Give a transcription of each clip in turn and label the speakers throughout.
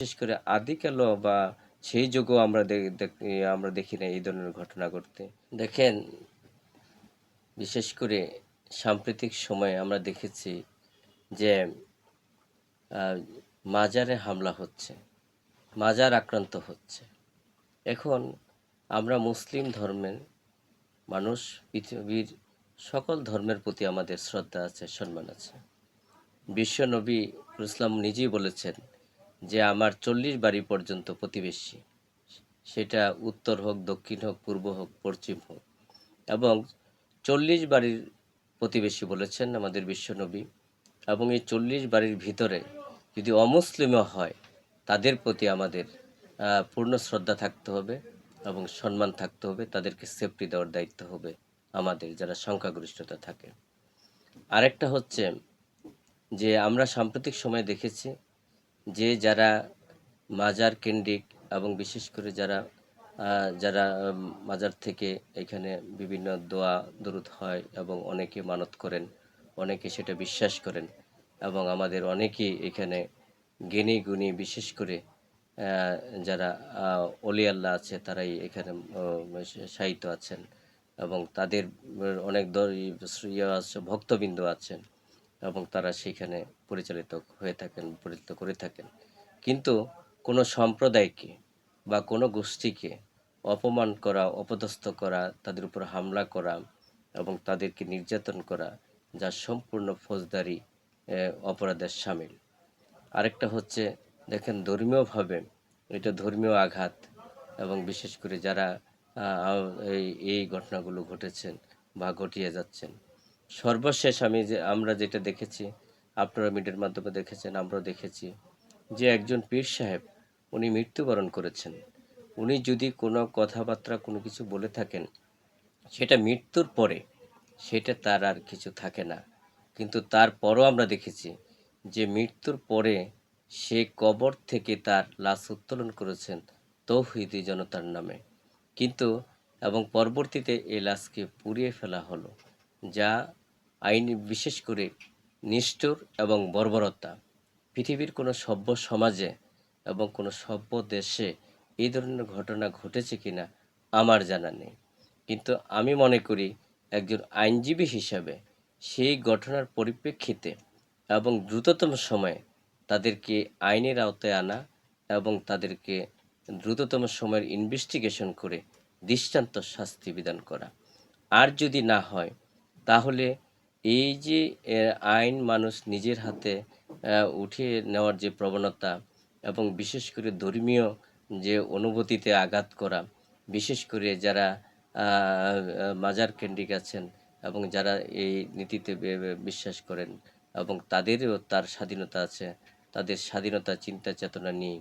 Speaker 1: বিশেষ করে আদিকালও বা সেই যুগও আমরা আমরা দেখি না এই ধরনের ঘটনা ঘটতে। দেখেন, বিশেষ করে সাম্প্রতিক সময়ে আমরা দেখেছি যে মাজারে হামলা হচ্ছে, মাজার আক্রান্ত হচ্ছে। এখন আমরা মুসলিম ধর্মের মানুষ, পৃথিবীর সকল ধর্মের প্রতি আমাদের শ্রদ্ধা আছে, সম্মান আছে। বিশ্ব নবী ইসলাম নিজেই বলেছেন যে আমার চল্লিশ বাড়ি পর্যন্ত প্রতিবেশী। সেটা উত্তর হোক, দক্ষিণ হোক, পূর্ব হোক, পশ্চিম হোক। এবং চল্লিশ বাড়ির প্রতিবেশী বলেছেন আমাদের বিশ্বনবী। এবং এই চল্লিশ বাড়ির ভিতরে যদি অমুসলিমও হয়, তাদের প্রতি আমাদের পূর্ণ শ্রদ্ধা থাকতে হবে এবং সম্মান থাকতে হবে। তাদেরকে সেফটি দেওয়ার দায়িত্ব হবে আমাদের যারা সংখ্যাগরিষ্ঠতা থাকে। আরেকটা হচ্ছে যে আমরা সাম্প্রতিক সময়ে দেখেছি যে যারা মাজার কেন্দ্রিক এবং বিশেষ করে যারা যারা মাজার থেকে এখানে বিভিন্ন দোয়া দরুদ হয় এবং অনেকে মানত করেন, অনেকে সেটা বিশ্বাস করেন এবং আমাদের অনেকেই এখানে জ্ঞানী গুণী বিশেষ করে যারা অলি আল্লাহ আছে তারাই এখানে সাহিত্য আছেন এবং তাদের অনেক দ- ইয়ে আছে, ভক্তবৃন্দ আছেন। এবং তারা সেখানে পরিচালিত হয়ে থাকেন, পরিচালিত করে থাকেন। কিন্তু কোনো সম্প্রদায়কে বা কোনো গোষ্ঠীকে অপমান করা, অপদস্থ করা, তাদের উপর হামলা করা এবং তাদেরকে নির্যাতন করা, যা সম্পূর্ণ ফৌজদারি অপরাধের সামিল। আরেকটা হচ্ছে, দেখেন, ধর্মীয়ভাবে এটা ধর্মীয় আঘাত এবং বিশেষ করে যারা এই এই ঘটনাগুলো ঘটেছেন বা ঘটিয়ে যাচ্ছেন। সর্বশেষ আমি যে, আমরা যেটা দেখেছি, আপনারা মিডিয়ার মাধ্যমে দেখেছেন, আমরাও দেখেছি, যে একজন পীর সাহেব, উনি মৃত্যুবরণ করেছেন। উনি যদি কোনো কথাবার্তা কোনো কিছু বলে থাকেন, সেটা মৃত্যুর পরে সেটা তার আর কিছু থাকে না। কিন্তু তারপরও আমরা দেখেছি যে মৃত্যুর পরে সে কবর থেকে তার লাশ উত্তোলন করেছেন তৌহিদি জনতার নামে। কিন্তু, এবং পরবর্তীতে এই লাশকে পুড়িয়ে ফেলা হলো, যা আইন বিশেষ করে নিষ্ঠুর এবং বর্বরতা। পৃথিবীর কোনো সভ্য সমাজে এবং কোনো সভ্য দেশে এই ধরনের ঘটনা ঘটেছে কিনা আমার জানা নেই। কিন্তু আমি মনে করি একজন আইনজীবী হিসাবে সেই ঘটনার পরিপ্রেক্ষিতে এবং দ্রুততম সময়ে তাদেরকে আইনের আওতায় আনা এবং তাদেরকে দ্রুততম সময়ের ইনভেস্টিগেশন করে দৃষ্টান্ত শাস্তি বিধান করা। আর যদি না হয়, তাহলে এই যে আইন মানুষ নিজের হাতে উঠিয়ে নেওয়ার যে প্রবণতা এবং বিশেষ করে ধর্মীয় যে অনুভূতিতে আঘাত করা, বিশেষ করে যারা মাজার কেন্দ্রিক আছেন এবং যারা এই নীতিতে বিশ্বাস করেন এবং তাদেরও তার স্বাধীনতা আছে, তাদের স্বাধীনতা চিন্তা চেতনা নিয়ে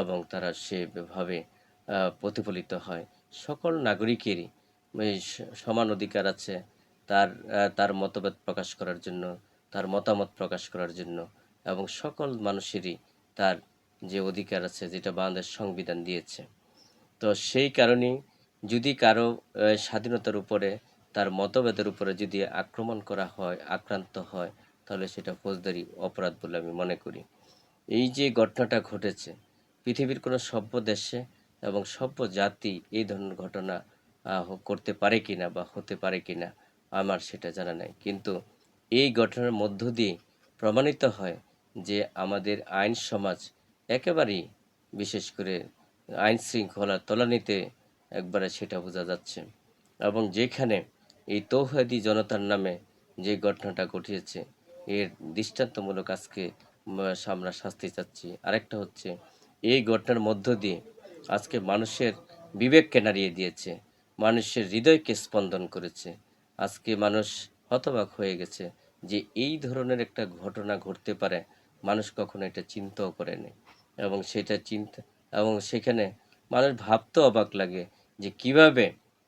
Speaker 1: এবং তারা সেভাবে প্রতিফলিত হয়। সকল নাগরিকেরই সমান অধিকার আছে তার তার মতভেদ প্রকাশ করার জন্য, তার মতামত প্রকাশ করার জন্য এবং সকল মানুষেরই তার যে অধিকার আছে, যেটা বাংলাদেশ সংবিধান দিয়েছে। তো সেই কারণেই যদি কারও স্বাধীনতার উপরে, তার মতভেদের উপরে যদি আক্রমণ করা হয়, আক্রান্ত হয়, তাহলে সেটা ফৌজদারি অপরাধ বলে আমি মনে করি। এই যে ঘটনাটা ঘটেছে, পৃথিবীর কোনো সভ্য দেশে এবং সভ্য জাতি এই ধরনের ঘটনা করতে পারে কিনা বা হতে পারে কিনা আমার সেটা জানা নাই। কিন্তু এই ঘটনার মধ্য দিয়ে প্রমাণিত হয় যে আমাদের আইন সমাজ একেবারেই বিশেষ করে আইন শৃঙ্খলা তলানিতে একবারে সেটা বোঝা যাচ্ছে এবং যেখানে এই তৌহাদি জনতার নামে যে ঘটনাটা ঘটিয়েছে, এর দৃষ্টান্তমূলক আজকে আমরা শাস্তি চাচ্ছি। আরেকটা হচ্ছে, এই ঘটনার মধ্য দিয়ে আজকে মানুষের বিবেককে নাড়িয়ে দিয়েছে, মানুষের হৃদয়কে স্পন্দন করেছে। আজকে মানুষ হতবাক হয়ে গেছে যে এই ধরনের একটা ঘটনা ঘটতে পারে, মানুষ কখনো এটা চিন্তাও করেনি। এবং সেটা চিন্তা, এবং সেখানে মানুষ ভাবতে অবাক লাগে যে কীভাবে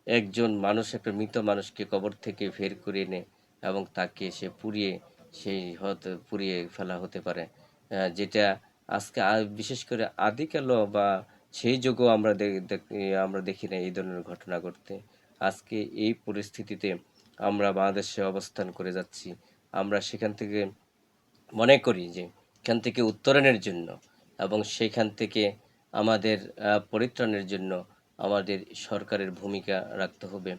Speaker 1: একজন মানুষ, একটা মৃত মানুষকে কবর থেকে বের করে এনে এবং তাকে সে পুড়িয়ে সেই হতে পুড়িয়ে ফেলা হতে পারে। যেটা আজকে বিশেষ করে আদিকালও বা সেই যুগও আমরা আমরা দেখি না এই ধরনের ঘটনা ঘটতে। আজকে এই পরিস্থিতিতে আমরা বাংলাদেশে অবস্থান করে যাচ্ছি। আমরা সেখান থেকে মনে করি যে, এখান থেকে উত্তরণের জন্য এবং সেখান থেকে আমাদের পরিত্রাণের জন্য আমাদের সরকারের ভূমিকা রাখতে হবে।